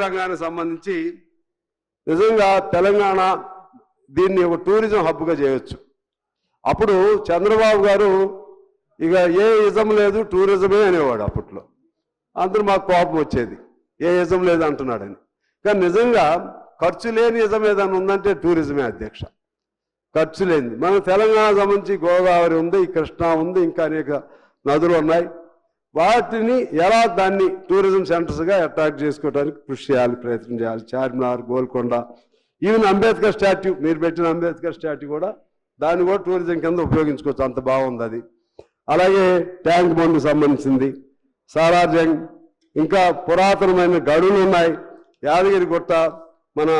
రంగానికి సంబంధించి నిజంగా తెలంగాణ దీన్ని ఒక టూరిజం హబ్గా చేయొచ్చు. అప్పుడు చంద్రబాబు గారు ఇక ఏ ఇజం లేదు టూరిజమే అనేవాడు అప్పట్లో. అందరూ మాకు కోపం వచ్చేది. ఏ ఇజం లేదు అంటున్నాడని. కానీ నిజంగా ఖర్చు లేని ఇజం ఏదైనా ఉందంటే టూరిజమే అధ్యక్ష. ఖర్చు లేని మన తెలంగాణ సంబంధించి గోదావరి ఉంది కృష్ణా ఉంది ఇంకా అనేక నదులు ఉన్నాయి. వాటిని ఎలా దాన్ని టూరిజం సెంటర్స్గా అట్రాక్ట్ చేసుకోవడానికి కృషి చేయాలి ప్రయత్నం చేయాలి. చార్మినార్ గోల్కొండ ఈవెన్ అంబేద్కర్ స్టాట్యూ మీరు పెట్టిన అంబేద్కర్ స్టాట్యూ కూడా దాన్ని కూడా టూరిజం కింద ఉపయోగించుకోవచ్చు. అంత బాగుంది అది. అలాగే ట్యాంక్ బండ్కు సంబంధించింది. సారార్జంగ్ ఇంకా పురాతనమైన గడులు ఉన్నాయి. యాదగిరి గుట్ట మన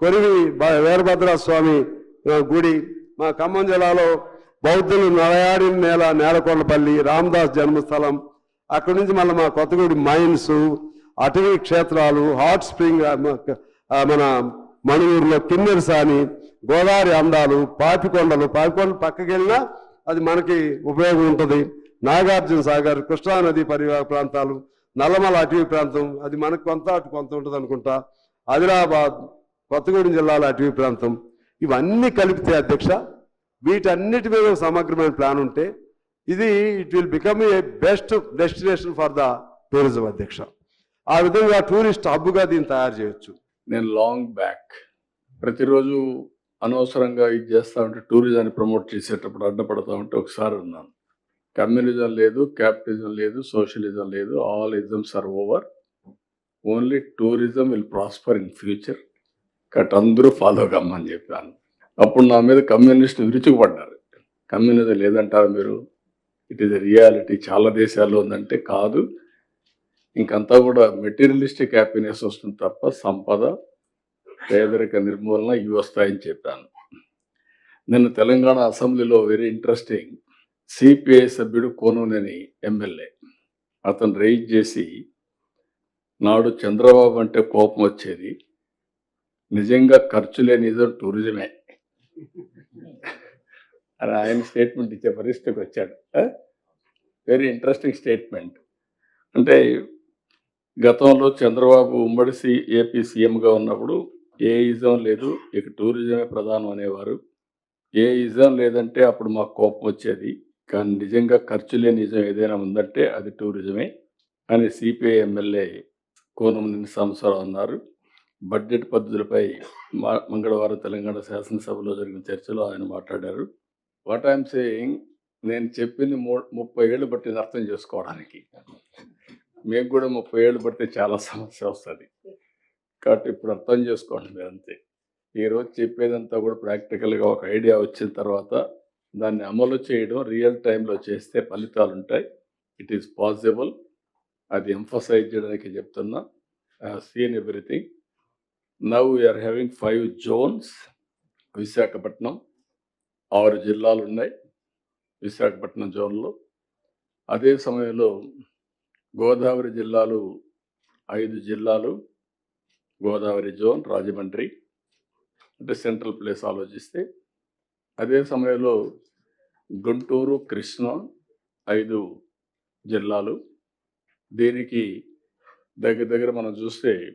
కొరివి వీరభద్రస్వామి స్వామి గుడి మా ఖమ్మం జిల్లాలో బౌద్ధులు నలయాడి నేల నేలకొండపల్లి రామదాస్ జన్మస్థలం అక్కడి నుంచి మళ్ళీ మా కొత్తగూడి మైన్స్ అటవీ క్షేత్రాలు హాట్ స్ప్రింగ్ మన మ- ఆ, మన మణుగూరులో కిన్నెరసాని గోదావరి అందాలు పాపికొండలు పాపికొండలు పక్కకి వెళ్ళినా అది మనకి ఉపయోగం ఉంటుంది. నాగార్జున సాగర్ కృష్ణానది పరివాహ ప్రాంతాలు నల్లమల అటవీ ప్రాంతం అది మనకు కొంత అటు కొంత ఉంటుంది అనుకుంటా. ఆదిలాబాద్ కొత్తగూడెం జిల్లాలో అటవీ ప్రాంతం. ఇవన్నీ కలిపితే అధ్యక్ష వీటన్నిటి మీద సమగ్రమైన ప్లాన్ ఉంటే ఇది it will become a best destination for the tourism అధ్యక్ష. ఆ విధంగా టూరిస్ట్ హబ్గా దీన్ని తయారు చేయొచ్చు. నేను లాంగ్ బ్యాక్ ప్రతిరోజు అనవసరంగా ఇది చేస్తా ఉంటే టూరిజాన్ని ప్రమోట్ చేసేటప్పుడు అడ్డపడతా ఉంటే ఒకసారి ఉన్నాను కమ్యూనిజం లేదు క్యాపిటలిజం లేదు సోషలిజం లేదు all isms are over only tourism will prosper in future cut అందరూ ఫాలో కమ్మని చెప్పాను. అప్పుడు నా మీద కమ్యూనిస్ట్ విరుచుకుపడ్డారు. కమ్యూనిజం లేదంటారు మీరు? ఇట్ ఈస్ రియాలిటీ చాలా దేశాల్లో ఉందంటే కాదు. ఇంకంతా కూడా మెటీరియలిస్టిక్ హ్యాపీనెస్ వస్తుంది తప్ప సంపద పేదరిక నిర్మూలన ఇవి వస్తాయని చెప్పాను. నిన్న తెలంగాణ అసెంబ్లీలో వెరీ ఇంట్రెస్టింగ్ సిపిఐ సభ్యుడు కోనూనేని ఎమ్మెల్యే అతను రైజ్ చేసి నాడు చంద్రబాబు అంటే కోపం వచ్చేది. నిజంగా ఖర్చు లేని నిజం టూరిజమే అని ఆయన స్టేట్మెంట్ ఇచ్చే పరిస్థితికి వచ్చాడు. వెరీ ఇంట్రెస్టింగ్ స్టేట్మెంట్ అంటే గతంలో చంద్రబాబు ఉమ్మడి సి ఏపీ సీఎంగా ఉన్నప్పుడు ఏ ఇజం లేదు ఇక టూరిజమే ప్రధానం అనేవారు. ఏ ఇజం లేదంటే అప్పుడు మాకు కోపం వచ్చేది. కానీ నిజంగా ఖర్చు లేని నిజం ఏదైనా ఉందంటే అది టూరిజమే అని సిపిఐ ఎమ్మెల్యే కోనమనేని సంవత్సరం అన్నారు. బడ్జెట్ పద్ధతులపై మా- మంగళవారం తెలంగాణ శాసనసభలో జరిగిన చర్చలో ఆయన మాట్లాడారు. వాట్ ఐఎమ్ సేయింగ్ నేను చెప్పింది మూ ముప్పై ఏళ్ళు బట్టి అర్థం చేసుకోవడానికి. మీకు కూడా ముప్పై ఏళ్ళు పడితే చాలా సమస్య వస్తుంది. కాబట్టి ఇప్పుడు అర్థం చేసుకోండి మీరు అంతే. ఈరోజు చెప్పేదంతా కూడా ప్రాక్టికల్గా ఒక ఐడియా వచ్చిన తర్వాత దాన్ని అమలు చేయడం రియల్ టైంలో చేస్తే ఫలితాలు ఉంటాయి. It is possible. అది ఎంఫసైజ్ చేయడానికి చెప్తున్నా. Seen everything. Now we are having five zones Visakhapatnam. ఆరు జిల్లాలు ఉన్నాయి విశాఖపట్నం జోన్లో. అదే సమయంలో గోదావరి జిల్లాలు ఐదు జిల్లాలు. గోదావరి జోన్ రాజమండ్రి అంటే సెంట్రల్ ప్లేస్ ఆలోచిస్తే. అదే సమయంలో గుంటూరు కృష్ణా ఐదు జిల్లాలు. దీనికి దగ్గర దగ్గర మనం చూస్తే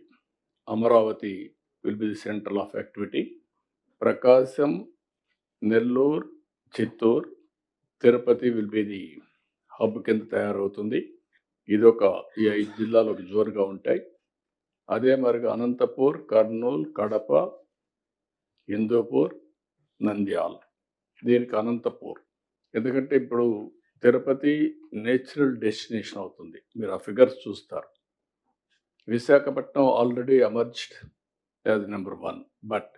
Amaravati will be the central of activity. Prakasam Nellore Chittoor Tirupati will be the hub కింద తయారవుతుంది. ఇది ఒక ఈ ఐదు జిల్లాలు ఒక జోరుగా ఉంటాయి. అదే మరిగా అనంతపూర్ కర్నూలు కడప హిందూపూర్ నంద్యాల. దీనికి అనంతపూర్. ఎందుకంటే ఇప్పుడు తిరుపతి నేచురల్ డెస్టినేషన్ అవుతుంది. మీరు ఆ ఫిగర్స్ చూస్తారు. Visakhapatnam already emerged as number one but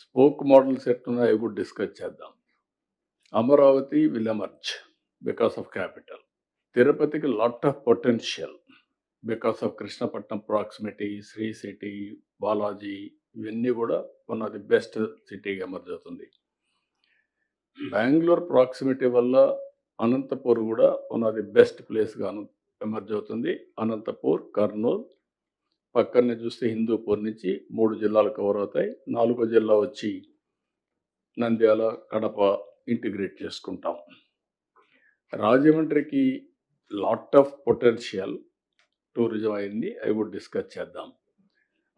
spoke models ఎట్టున్నాయో కూడా డిస్కస్ చేద్దాం. Amaravati will emerge because of capital తిరుపతికి lot of potential because of Krishnapatnam proximity Sri City Balaji ఇవన్నీ కూడా వన్ ఆఫ్ ది బెస్ట్ సిటీగా emerge అవుతుంది. Bengaluru proximity వల్ల అనంతపూర్ కూడా one of the best ప్లేస్గా ఎమర్జ్ అవుతుంది. అనంతపూర్ కర్నూలు పక్కనే చూస్తే హిందూపూర్ నుంచి మూడు జిల్లాలు కవర్ అవుతాయి. నాలుగో జిల్లా వచ్చి నంద్యాల కడప ఇంటిగ్రేట్ చేసుకుంటాం. రాజమండ్రికి లాట్ ఆఫ్ పొటెన్షియల్ టూరిజం అయింది. అవి కూడా డిస్కస్ చేద్దాం.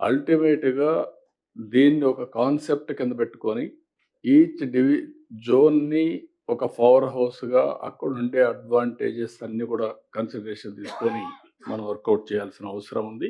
అల్టిమేట్గా దీన్ని ఒక కాన్సెప్ట్ కింద పెట్టుకొని ఈచ్ డివి జోన్ని ఒక పవర్ హౌస్గా అక్కడ ఉండే అడ్వాంటేజెస్ అన్నీ కూడా కన్సిడరేషన్ తీసుకొని మనం వర్కౌట్ చేయాల్సిన అవసరం ఉంది.